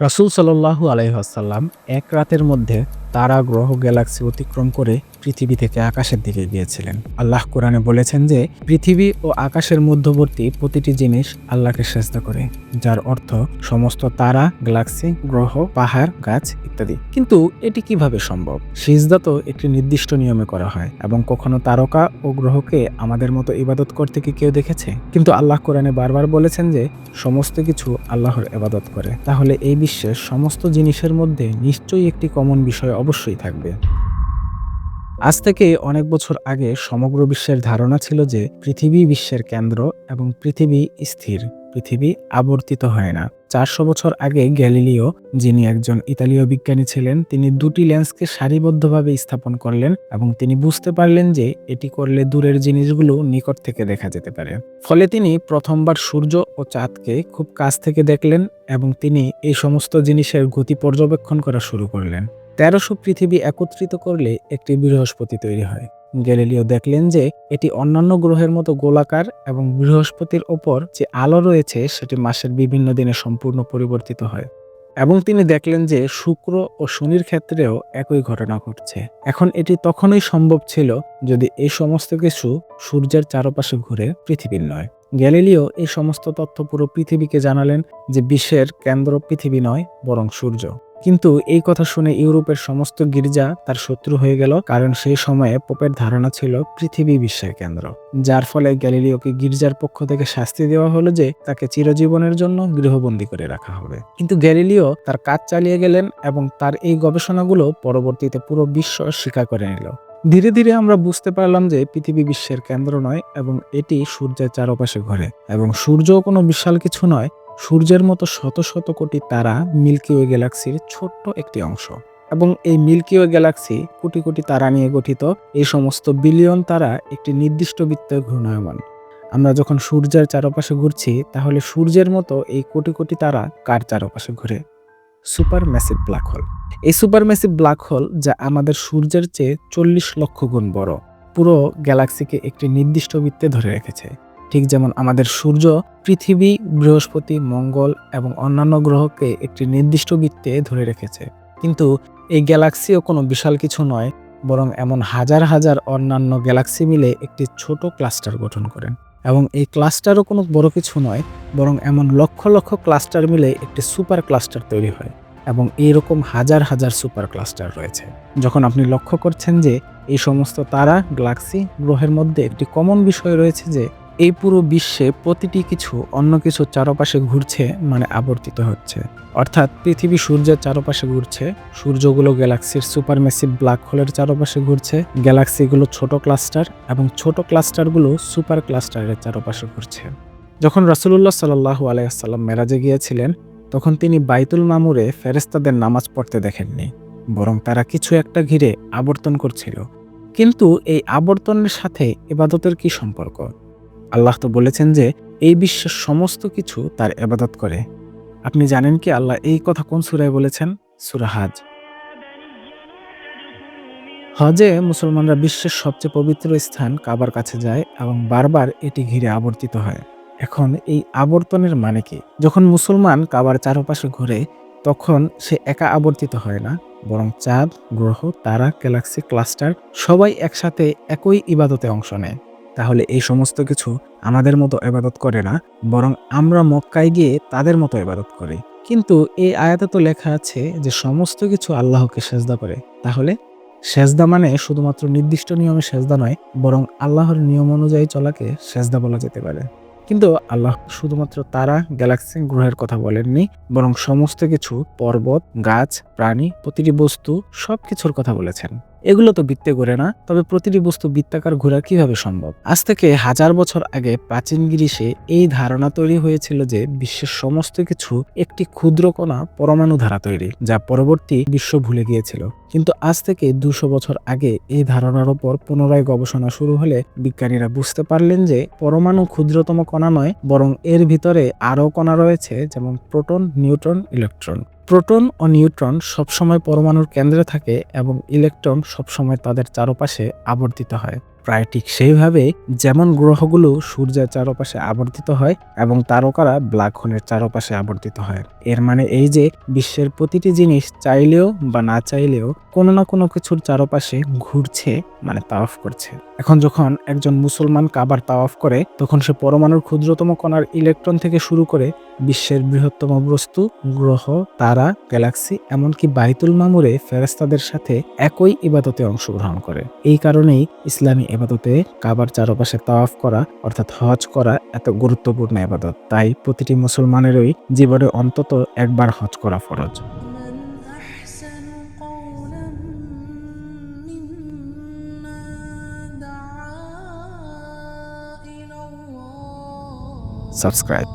রাসুল সাল্লাহু আলহাসাল্লাম এক রাতের মধ্যে তারা গ্রহ গ্যালাক্সি অতিক্রম করে পৃথিবী থেকে আকাশের দিকে গিয়েছিলেন। আল্লাহ কোরআনে বলেছেন যে, পৃথিবী ও আকাশের মধ্যবর্তী প্রতিটি জিনিস আল্লাহকে সেজদা করে, যার অর্থ সমস্ত তারা, গ্যালাক্সি, গ্রহ, পাহাড়, গাছ ইত্যাদি। কিন্তু এটি কীভাবে সম্ভব? সিজদা তো একটি নির্দিষ্ট নিয়মে করা হয়, এবং কখনো তারকা ও গ্রহকে আমাদের মতো ইবাদত করতে কি কেউ দেখেছে? কিন্তু আল্লাহ কোরআনে বারবার বলেছেন যে, সমস্ত কিছু আল্লাহর ইবাদত করে। তাহলে এই বিশ্বের সমস্ত জিনিসের মধ্যে নিশ্চয়ই একটি কমন বিষয় অবশ্যই থাকবে। আজ থেকে অনেক বছর আগে সমগ্র বিশ্বের ধারণা ছিল যে পৃথিবী বিশ্বের কেন্দ্র এবং পৃথিবী স্থির। পৃথিবী আবর্তিত হয় না। চারশো বছর আগে গ্যালিলিও, যিনি একজন ইতালীয় বিজ্ঞানী ছিলেন, তিনি দুটি লেন্সকে সারিবদ্ধভাবে স্থাপন করলেন এবং তিনি বুঝতে পারলেন যে এটি করলে দূরের জিনিসগুলো নিকট থেকে দেখা যেতে পারে। ফলে তিনি প্রথমবার সূর্য ও চাঁদকে খুব কাছ থেকে দেখলেন এবং তিনি এই সমস্ত জিনিসের গতি পর্যবেক্ষণ করা শুরু করলেন। তেরোশো পৃথিবী একত্রিত করলে একটি বৃহস্পতি তৈরি হয়। গ্যালিলিও দেখলেন যে এটি অন্যান্য গ্রহের মতো গোলাকার এবং বৃহস্পতির ওপর যে আলো রয়েছে, সেটি মাসের বিভিন্ন দিনে সম্পূর্ণ পরিবর্তিত হয়। এবং তিনি দেখলেন যে শুক্র ও শনির ক্ষেত্রেও একই ঘটনা ঘটছে। এখন এটি তখনই সম্ভব ছিল যদি এই সমস্ত কিছু সূর্যের চারপাশে ঘুরে পৃথিবীর নয়। গ্যালিলিও এই সমস্ত তথ্য পুরো পৃথিবীকে জানালেন যে বিশ্বের কেন্দ্র পৃথিবী নয়, বরং সূর্য। কিন্তু এই কথা শুনে ইউরোপের সমস্ত গির্জা তার শত্রু হয়ে গেল, কারণ সেই সময়ে পোপের ধারণা ছিল পৃথিবী বিশ্বের কেন্দ্র। যার ফলে গ্যালিলিওকে গির্জার পক্ষ থেকে শাস্তি দেওয়া হলো যে তাকে চিরজীবনের জন্য গৃহবন্দী করে রাখা হবে। কিন্তু গ্যালিলিও তার কাজ চালিয়ে গেলেন এবং তার এই গবেষণাগুলো পরবর্তীতে পুরো বিশ্ব স্বীকার করে নিল। ধীরে ধীরে আমরা বুঝতে পারলাম যে পৃথিবী বিশ্বের কেন্দ্র নয় এবং এটি সূর্যের চারপাশে ঘোরে। এবং সূর্যও কোনো বিশাল কিছু নয় সূর্যের মতো শত শত কোটি তারা মিল্কি ওয়ে গ্যালাক্সির ছোট্ট একটি অংশ। এবং এই milky way Galaxy crore crore তারা নিয়ে গঠিত এই সমস্ত বিলিয়ন তারা একটি নির্দিষ্ট বৃত্তে ঘূর্ণায়মান। আমরা যখন সূর্যের চারপাশে ঘুরছি, তাহলে সূর্যের মতো এই কোটি কোটি তারা কার চারপাশে ঘুরে? Super massive black hole. এই সুপার ম্যাসিভ ব্ল্যাক হোল যা আমাদের সূর্যের চেয়ে চল্লিশ লক্ষ গুণ বড়, পুরো গ্যালাক্সিকে একটি নির্দিষ্ট বৃত্তে ধরে রেখেছে। ঠিক যেমন আমাদের সূর্য, পৃথিবী, বৃহস্পতি, মঙ্গল এবং অন্যান্য গ্রহকে একটি নির্দিষ্ট বৃত্তে ধরে রেখেছে। কিন্তু এই গ্যালাক্সিও কোনো বিশাল কিছু নয়, বরং এমন হাজার হাজার অন্যান্য গ্যালাক্সি মিলে একটি ছোট ক্লাস্টার গঠন করেন। এবং এই ক্লাস্টারও কোনো বড় কিছু নয়, বরং এমন লক্ষ লক্ষ ক্লাস্টার মিলে একটি সুপার ক্লাস্টার তৈরি হয় এবং এইরকম হাজার হাজার সুপার ক্লাস্টার রয়েছে। যখন আপনি লক্ষ্য করছেন যে এই সমস্ত তারা, গ্যালাক্সি গ্রহের মধ্যে একটি কমন বিষয় রয়েছে যে এই পুরো বিশ্বে প্রতিটি কিছু, অন্য কিছু চারপাশে ঘুরছে মানে আবর্তিত হচ্ছে। অর্থাৎ পৃথিবী সূর্যের চারপাশে ঘুরছে, সূর্যগুলো গ্যালাক্সির সুপার সুপারমেসিভ ব্ল্যাক হোলের চারপাশে ঘুরছে, গ্যালাক্সিগুলো ছোট ক্লাস্টার এবং ছোট ক্লাস্টারগুলো সুপার ক্লাস্টারের চারপাশে ঘুরছে। যখন রাসুলুল্লাহ সাল্লাহু আলাইসাল্লাম মেরাজে গিয়েছিলেন, তখন তিনি বাইতুল মামুরে ফেরেস্তাদের নামাজ পড়তে দেখেননি, বরং তারা কিছু একটা ঘিরে আবর্তন করছিল। কিন্তু এই আবর্তনের সাথে এবাদতের কি সম্পর্ক? আল্লাহ তো বলেছেন যে, এই বিশ্বের সমস্ত কিছু তার এবাদত করে। আপনি জানেন কি আল্লাহ এই কথা কোন সুরায় বলেছেন? সুরা হাজ। হজে মুসলমানরা বিশ্বের সবচেয়ে পবিত্র স্থান কাবার কাছে যায় এবং বারবার এটি ঘিরে আবর্তিত হয়। এখন এই আবর্তনের মানে কি? যখন মুসলমান কাবার চারপাশে ঘুরে, তখন সে একা আবর্তিত হয় না, বরং চাঁদ, গ্রহ, তারা, গ্যালাক্সি, ক্লাস্টার সবাই একসাথে একই ইবাদতে অংশ নেয়। তাহলে এই সমস্ত কিছু আমাদের মতো এবাদত করে না, বরং আমরা মক্কায় গিয়ে তাদের মতো এবাদত করি। কিন্তু এই আয়াতে তো লেখা আছে যে সমস্ত কিছু আল্লাহকে সেজদা করে। তাহলে সেজদা মানে শুধুমাত্র নির্দিষ্ট নিয়মে সেজদা নয়, বরং আল্লাহর নিয়ম অনুযায়ী চলাকে সেজদা বলা যেতে পারে। কিন্তু আল্লাহ শুধুমাত্র তারা, গ্যালাক্সি গ্রহের কথা বলেননি, বরং সমস্ত কিছু পর্বত, গাছ, প্রাণী, প্রতিটি বস্তু সব কিছুর কথা বলেছেন। এগুলো তো বৃত্তে ঘুরে না, তবে প্রতিটি বস্তু বৃত্তাকার ঘোরা কীভাবে সম্ভব? আজ থেকে হাজার বছর আগে প্রাচীন গ্রীষে এই ধারণা তৈরি হয়েছিল যে বিশ্বের সমস্ত কিছু একটি ক্ষুদ্র কণা পরমাণু ধারা তৈরি, যা পরবর্তী বিশ্ব ভুলে গিয়েছিল। কিন্তু আজ থেকে দুশো বছর আগে এই ধারণার ওপর পুনরায় গবেষণা শুরু হলে বিজ্ঞানীরা বুঝতে পারলেন যে পরমাণু ক্ষুদ্রতম কণা নয়, বরং এর ভিতরে আরও কণা রয়েছে, যেমন প্রোটন, নিউট্রন, ইলেকট্রন। প্রোটন ও নিউট্রন সবসময় পরমাণুর কেন্দ্রে থাকে এবং ইলেকট্রন সবসময় তাদের চারপাশে আবর্তিত হয়। প্রায় ঠিক সেইভাবে যেমন গ্রহগুলো সূর্যের চারপাশে আবর্তিত হয় এবং তারকারা ব্ল্যাক হোলের চারপাশে আবর্তিত হয়। এর মানে এই যে বিশ্বের প্রতিটি জিনিস চাইলেও বা না চাইলেও কোনো না কোনো কিছুর চারপাশে ঘুরছে মানে তাওয়াফ করছে। এখন যখন একজন মুসলমান কাবার তাওয়াফ করে, তখন সে পরমাণুর ক্ষুদ্রতম কণার ইলেকট্রন থেকে শুরু করে বিশ্বের বৃহত্তম বস্তু, গ্রহ, তারা, গ্যালাক্সি, এমনকি বাইতুল মামুরে ফেরেস্তাদের সাথে একই ইবাদতে অংশগ্রহণ করে। এই কারণেই ইসলামী এবাদতে কাবার চারপাশে তাওয়াফ করা অর্থাৎ হজ করা এত গুরুত্বপূর্ণ এবাদত তাই প্রতিটি মুসলমানেরই জীবনে অন্তত একবার হজ করা ফরজ। subscribe.